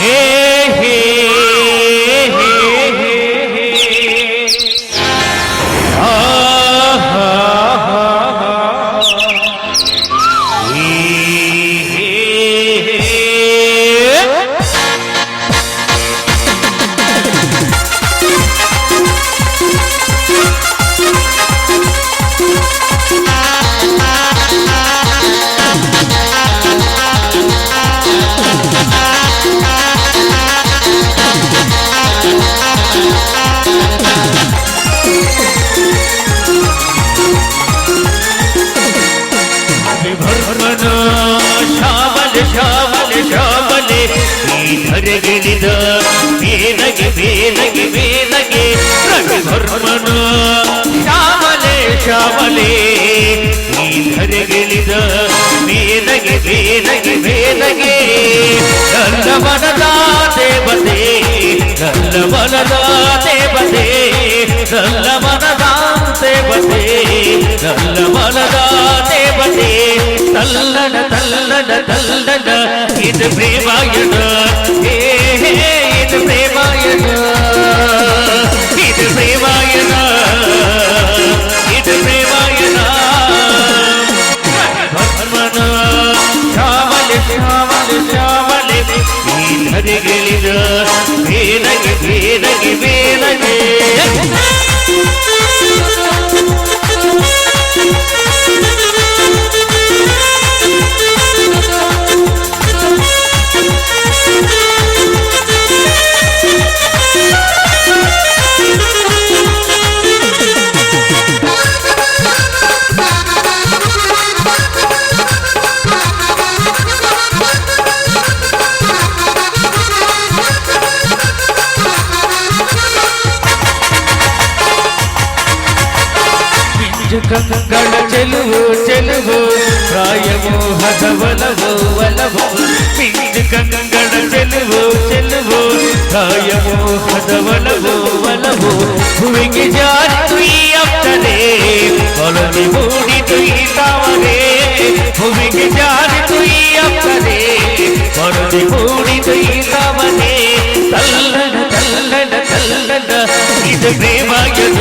Hey! ಶ್ರೀಧರಗಿಳಿದ ಬೇನಗೆ ಬೇನಗೆ ಬೇನಗೆ ರವಿಭರ್ಮನ ಶಾವಲೆ ಶಾವಲೆ ಶ್ರೀಧರಗಿಳಿದ ಬೇನಗೆ ಬೇನಗೆ ಬೇನಗೆ ನನ್ನ ಮನದ ದೇವತೆ ನನ್ನ ಮನದ ದೇವತೆ ನನ್ನ ಮನದ ದೇವತೆ ನನ್ನ ಮನದ ದೇವತೆ ತಲ್ಲಡ ತಲ್ಲಡ ತಲ್ಲಡ ಇದು ಪ್ರೇಮಾಯಣ ಹೇ ಹೇ ಇದು ಪ್ರೇಮಾಯಣ ಇದು ಪ್ರೇಮಾಯಣ ಇದು ಪ್ರೇಮಾಯಣ ಭರ್ಮನ ಶ್ಯಾಮಲೆ ಶ್ಯಾಮಲೆ ಶ್ಯಾಮಲೆ ಈ ಧರಿಗಿಳಿದ ಬೇನಗೆ ಬೇನಗೆ ಬೇನಗೆ ಕಂಗಳ ಚೆಲುವು ಚೆಲುವು ಪ್ರಾಯವು ಹದವಲವು ವಲವು ಪಿಂಜು ಕಂಗಳ ಚೆಲುವು ಚೆಲುವು ಪ್ರಾಯವು ಹದವಲವು ವಲವು ಭುವಿಗೆ ಜಾರಿತು ಈ ಅಪ್ಪನೆ ಕೊಲನಿ ಮೂಡಿತು ಈ ತಾವರೆ ಭುವಿಗೆ ಜಾರಿತು ಈ ಅಪ್ಪನೆ ಕೊಲನಿ ಮೂಡಿತು ಈ ತಾವನೆ ತಲ್ಲಡ ತಲ್ಲಡ ತಲ್ಲಡ ಇದು ಪ್ರೇಮಾಯದ